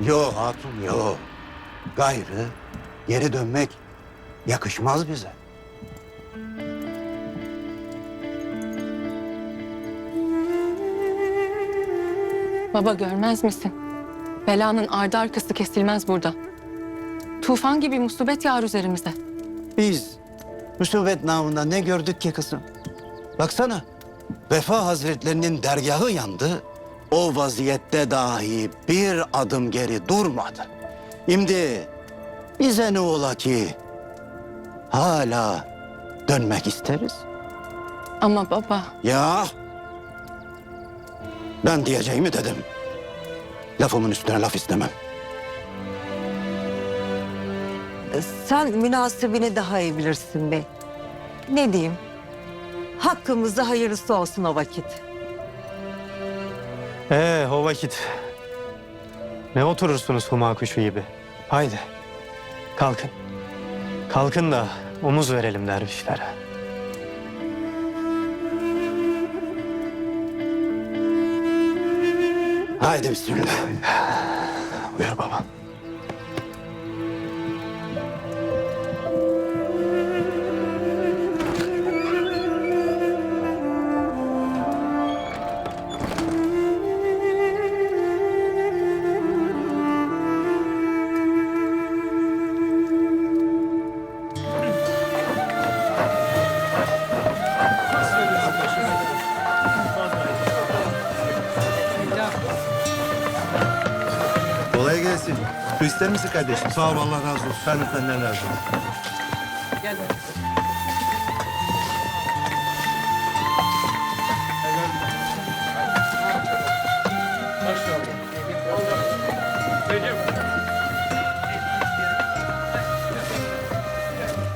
Yo hatun yo. Gayrı geri dönmek yakışmaz bize. Baba görmez misin? Belanın ardı arkası kesilmez burada. Tufan gibi musibet yağar üzerimize. Biz musibet namında ne gördük ki kızım? Baksana Vefa Hazretlerinin dergahı yandı. O vaziyette dahi bir adım geri durmadı. Şimdi bize ne ola ki hala dönmek isteriz. Ama baba Ya ben diyeceğimi dedim. Lafımın üstüne laf istemem. Sen münasebini daha iyi bilirsin bey. Ne diyeyim? Hakkımızda hayırlısı olsun o vakit. Ee o vakit. Ne oturursunuz huma kuşu gibi? Haydi kalkın. Kalkın da omuz verelim dervişlere. Haydi bismillah. Buyur baba. Su ister misin kardeşim? Sağ ol Allah razı olsun. Ben de senden razı olsun.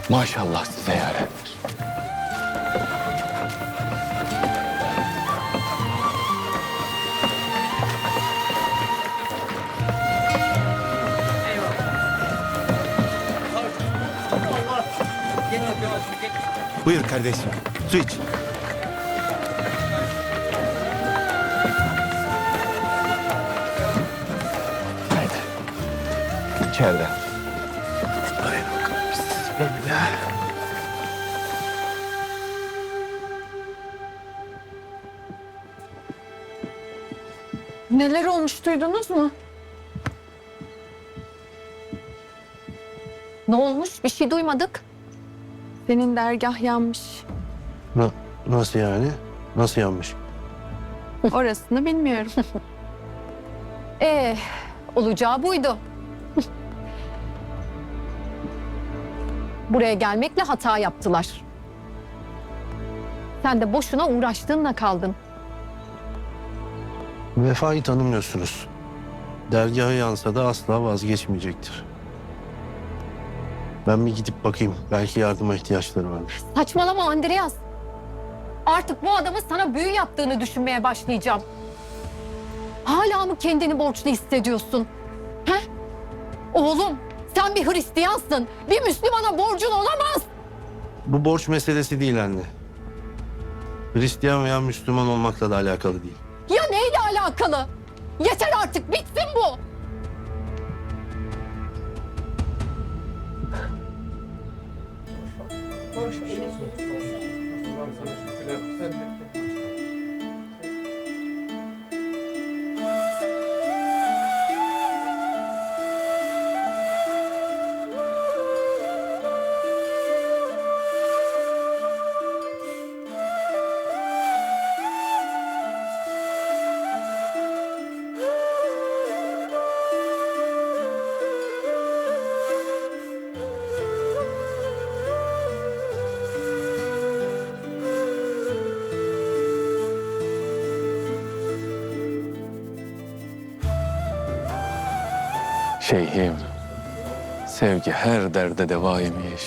Maşallah size yarenler. Buyur kardeşim. Su iç. Haydi. İçeride. neler olmuş duydunuz mu? Ne olmuş? Bir şey duymadık. Senin dergah yanmış. Na- nasıl yani? Nasıl yanmış? Orasını bilmiyorum. Ee, olacağı buydu. Buraya gelmekle hata yaptılar. Sen de boşuna uğraştığınla kaldın. Vefayı tanımıyorsunuz. Dergahı yansa da asla vazgeçmeyecektir. Ben bir gidip bakayım. Belki yardıma ihtiyaçları vardır. Saçmalama Andreas. Artık bu adamın sana büyü yaptığını düşünmeye başlayacağım. Hala mı kendini borçlu hissediyorsun? He? Oğlum sen bir Hristiyansın. Bir Müslümana borcun olamaz. Bu borç meselesi değil anne. Hristiyan veya Müslüman olmakla da alakalı değil. Ya neyle alakalı? Yeter artık bitsin bu. Hoş geldin. Allah'ım sana şükürler. Sen de. Şeyhim, sevgi her derde deva imiş.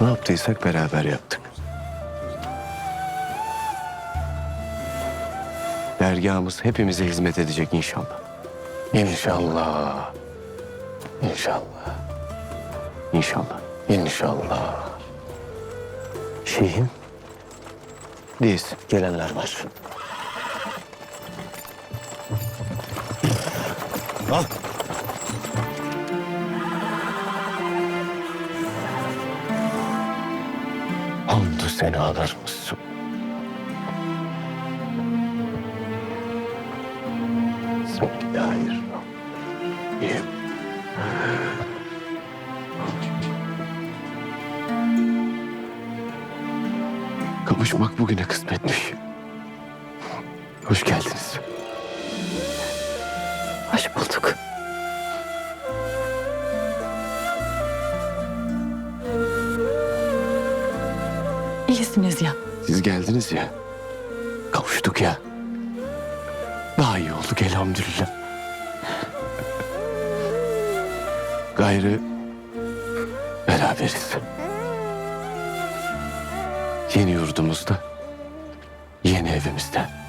Ne yaptıysak beraber yaptık. Dergahımız hepimize hizmet edecek inşallah. İnşallah. İnşallah. İnşallah. İnşallah. Şeyhim, Biz gelenler var. Al. Hamdü seni ağlar mısın? Kavuşmak bugüne kısmetmiş. Hoş geldiniz. Bulduk. İyisiniz ya. Siz geldiniz ya. Kavuştuk ya. Daha iyi olduk elhamdülillah. Gayrı beraberiz. Yeni yurdumuzda, yeni evimizde.